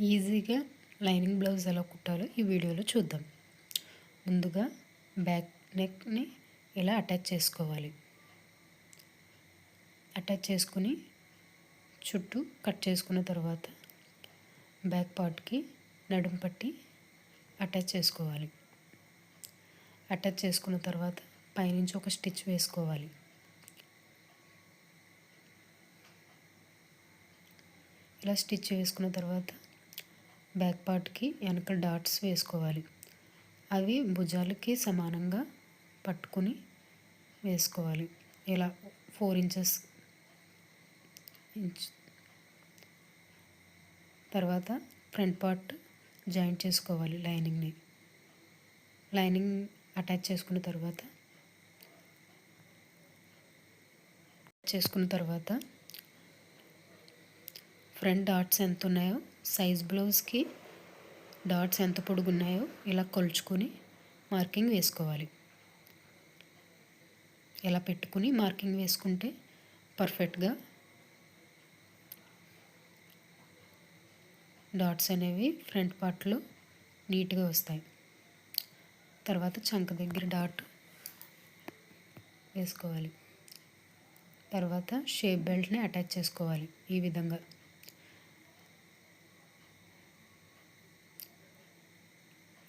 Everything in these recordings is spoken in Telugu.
ఈజీగా లైనింగ్ బ్లౌజ్ ఎలా కుట్టాలో ఈ వీడియోలో చూద్దాం. ముందుగా బ్యాక్ నెక్ని ఇలా అటాచ్ చేసుకోవాలి. అటాచ్ చేసుకుని చుట్టూ కట్ చేసుకున్న తర్వాత బ్యాక్ పార్ట్కి నడుం పట్టి అటాచ్ చేసుకోవాలి. అటాచ్ చేసుకున్న తర్వాత పైనుంచి ఒక స్టిచ్ వేసుకోవాలి. ఇలా స్టిచ్ వేసుకున్న తర్వాత బ్యాక్ పార్ట్కి వెనక డాట్స్ వేసుకోవాలి. అవి భుజాలకి సమానంగా పట్టుకుని వేసుకోవాలి. ఇలా ఫోర్ ఇంచెస్ ఇంచ్ తర్వాత ఫ్రంట్ పార్ట్ జాయింట్ చేసుకోవాలి లైనింగ్ని. లైనింగ్ అటాచ్ చేసుకున్న తర్వాత చేసుకున్న తర్వాత ఫ్రంట్ డాట్స్ ఎంత ఉన్నాయో సైజ్ బ్లౌజ్కి డాట్స్ ఎంత పొడుగున్నాయో ఇలా కొలుచుకొని మార్కింగ్ వేసుకోవాలి. ఇలా పెట్టుకుని మార్కింగ్ వేసుకుంటే పర్ఫెక్ట్గా డాట్స్ అనేవి ఫ్రంట్ పార్ట్లో నీట్గా వస్తాయి. తర్వాత చంక దగ్గర డాట్ వేసుకోవాలి. తర్వాత షేప్ బెల్ట్ని అటాచ్ చేసుకోవాలి ఈ విధంగా.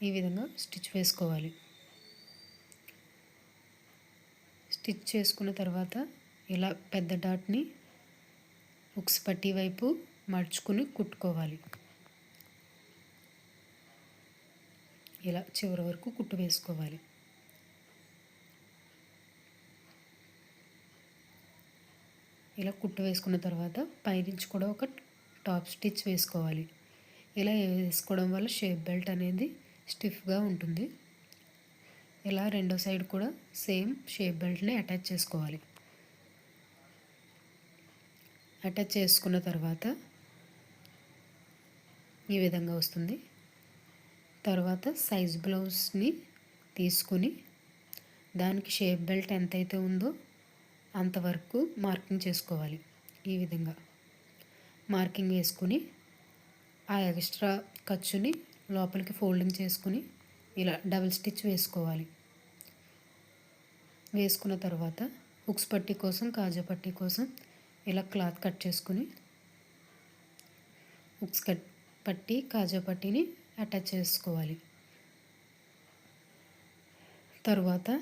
ఈ విధంగా స్టిచ్ వేసుకోవాలి. స్టిచ్ చేసుకున్న తర్వాత ఇలా పెద్ద డాట్ని ఉక్స్ పట్టి వైపు మడుచుకుని కుట్టుకోవాలి. ఇలా చివరి వరకు కుట్టు వేసుకోవాలి. ఇలా కుట్టు వేసుకున్న తర్వాత పైనుంచి కూడా ఒక టాప్ స్టిచ్ వేసుకోవాలి. ఇలా వేసుకోవడం వల్ల షేప్ బెల్ట్ అనేది స్టిఫ్గా ఉంటుంది. ఇలా రెండో సైడ్ కూడా సేమ్ షేప్ బెల్ట్ని అటాచ్ చేసుకోవాలి. అటాచ్ చేసుకున్న తర్వాత ఈ విధంగా వస్తుంది. తర్వాత సైజ్ బ్లౌజ్ని తీసుకుని దానికి షేప్ బెల్ట్ ఎంతైతే ఉందో అంతవరకు మార్కింగ్ చేసుకోవాలి ఈ విధంగా. మార్కింగ్ వేసుకుని ఆ ఎక్స్ట్రా ఖర్చుని లోపలికి ఫోల్డింగ్ చేసుకుని ఇలా డబుల్ స్టిచ్ వేసుకోవాలి. వేసుకున్న తర్వాత హుక్స్ పట్టీ కోసం కాజా పట్టీ కోసం ఇలా క్లాత్ కట్ చేసుకుని హుక్స్ కట్ పట్టి కాజా పట్టీని అటాచ్ చేసుకోవాలి. తరువాత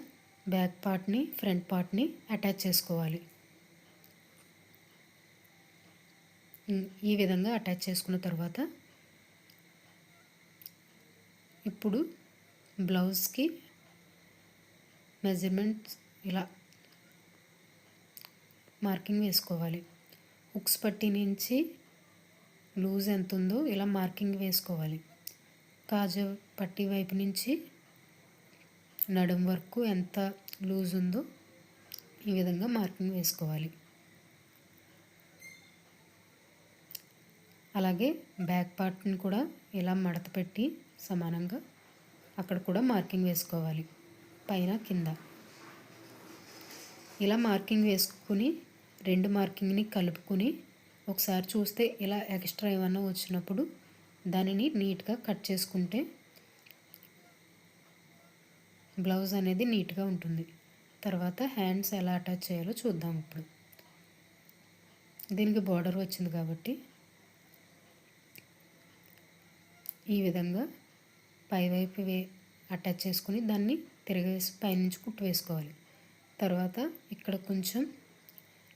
బ్యాక్ పార్ట్ని ఫ్రంట్ పార్ట్ని అటాచ్ చేసుకోవాలి. ఈ విధంగా అటాచ్ చేసుకున్న తర్వాత ఇప్పుడు బ్లౌజ్కి మెజర్మెంట్స్ ఇలా మార్కింగ్ వేసుకోవాలి. హుక్స్ పట్టి నుంచి లూజ్ ఎంత ఉందో ఇలా మార్కింగ్ వేసుకోవాలి. కాజా పట్టి వైపు నుంచి నడుం వరకు ఎంత లూజ్ ఉందో ఈ విధంగా మార్కింగ్ వేసుకోవాలి. అలాగే బ్యాక్ పార్ట్ని కూడా ఇలా మడత పెట్టి సమానంగా అక్కడ కూడా మార్కింగ్ వేసుకోవాలి. పైన కింద. ఇలా మార్కింగ్ వేసుకుని రెండు మార్కింగ్ని కలుపుకొని ఒకసారి చూస్తే ఇలా ఎక్స్ట్రా ఏమన్నా వచ్చినప్పుడు దానిని నీట్గా కట్ చేసుకుంటే బ్లౌజ్ అనేది నీట్గా ఉంటుంది. తర్వాత హ్యాండ్స్ ఎలా అటాచ్ చేయాలో చూద్దాం ఇప్పుడు. దీనికి బార్డర్ వచ్చింది కాబట్టి ఈ విధంగా పైవైపు వే అటాచ్ చేసుకుని దాన్ని తిరగేసి పైనుంచి కుట్టు వేసుకోవాలి. తర్వాత ఇక్కడ కొంచెం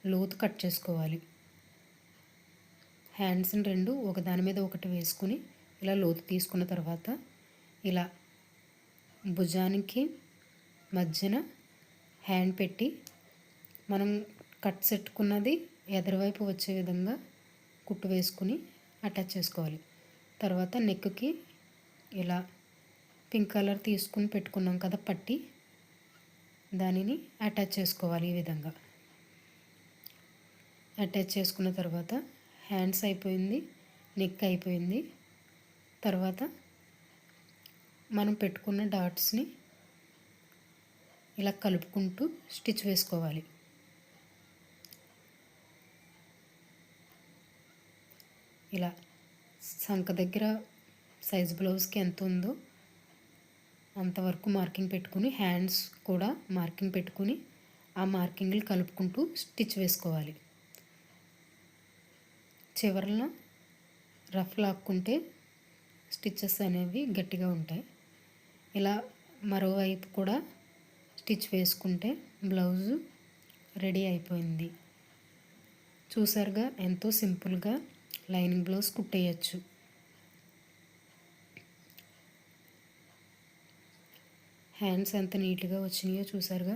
లోతు కట్ చేసుకోవాలి. హ్యాండ్స్ని రెండు ఒకదాని మీద ఒకటి వేసుకుని ఇలా లోతు తీసుకున్న తర్వాత ఇలా భుజానికి మధ్యన హ్యాండ్ పెట్టి మనం కట్ సెట్టుకున్నది ఎదరవైపు వచ్చే విధంగా కుట్టు వేసుకుని అటాచ్ చేసుకోవాలి. తర్వాత నెక్కి ఇలా పింక్ కలర్ తీసుకుని పెట్టుకున్నాం కదా పట్టి. దానిని అటాచ్ చేసుకోవాలి ఈ విధంగా. అటాచ్ చేసుకున్న తర్వాత హ్యాండ్స్ అయిపోయింది నెక్ అయిపోయింది. తర్వాత మనం పెట్టుకున్న డాట్స్ని ఇలా కలుపుకుంటూ స్టిచ్ వేసుకోవాలి. ఇలా సంఖ దగ్గర సైజ్ బ్లౌజ్కి ఎంత ఉందో అంతవరకు మార్కింగ్ పెట్టుకుని హ్యాండ్స్ కూడా మార్కింగ్ పెట్టుకుని ఆ మార్కింగ్లు కలుపుకుంటూ స్టిచ్ వేసుకోవాలి. చివరన రఫ్ లాక్కుంటే స్టిచ్చెస్ అనేవి గట్టిగా ఉంటాయి. ఇలా మరోవైపు కూడా స్టిచ్ వేసుకుంటే బ్లౌజు రెడీ అయిపోయింది. చూసారుగా ఎంతో సింపుల్గా లైనింగ్ బ్లౌజ్ కుట్టేయచ్చు. హ్యాండ్స్ ఎంత నీట్గా వచ్చినాయో చూసారుగా.